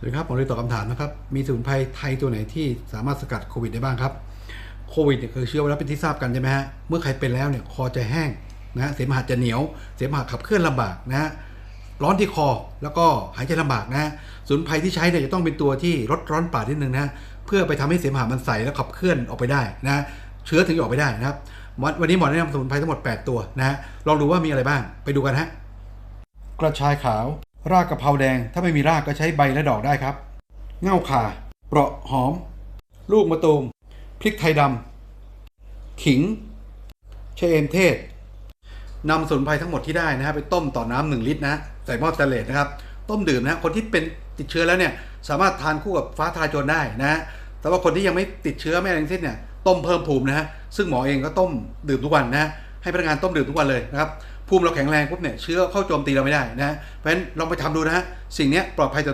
สวัสดีครับผมเลยตอบคำถามนะครับ มีสมุนไพรไทยตัวไหนที่สามารถสกัดโควิดได้บ้างครับ โควิดเนี่ยคือเชื้อไวรัสเป็นที่ทราบกันใช่ไหมฮะ เมื่อใครเป็นแล้วเนี่ยคอจะแห้งนะฮะ เสมหะจะเหนียว เสมหะขับเคลื่อนลำบากนะฮะ ร้อนที่คอแล้วก็หายใจลำบากนะฮะสมุนไพรที่ใช้เนี่ยจะต้องเป็นตัวที่ลดร้อนปาดนิดนึงนะเพื่อไปทำให้เสมหะมันใสแล้วขับเคลื่อนออกไปได้นะเชื้อถึงจะออกไปได้นะครับวันวันนี้หมอแนะนำสมุนไพรทั้งหมด 8 ตัวนะฮะ ลองดูว่ามีอะไรบ้าง ไปดูกันฮะ กระชายขาว รากกะเพราแดง ถ้าไม่มีรากก็ใช้ใบและดอกได้ครับ เง่าข่า เปราะหอม ลูกมะตูม พริกไทยดำ ขิงชะเอมเทศนำสมุนไพรทั้งหมดที่ได้นะฮะไปต้มต่อน้ำหนึ่งลิตรนะใส่หม้อสแตนเลสนะครับ ต้มดื่มนะคนที่เป็นติดเชื้อแล้วเนี่ยสามารถทานคู่กับฟ้าทลายโจรได้นะแต่ว่าคนที่ยังไม่ติดเชื้อไม่อะไรทั้งสิ้นเนี่ยต้มเพิ่มภูมินะฮะซึ่งหมอเองก็ต้มดื่มทุกวันนะให้พนักงานต้มดื่มทุกวันเลยนะครับ ภูมิเราแข็งแรงปุ๊บเนี่ยเชื้อเข้าโจมตีเราไม่ได้นะเพราะฉะนั้นลองไปทำดูนะฮะสิ่งนี้ปลอดภัยต่อ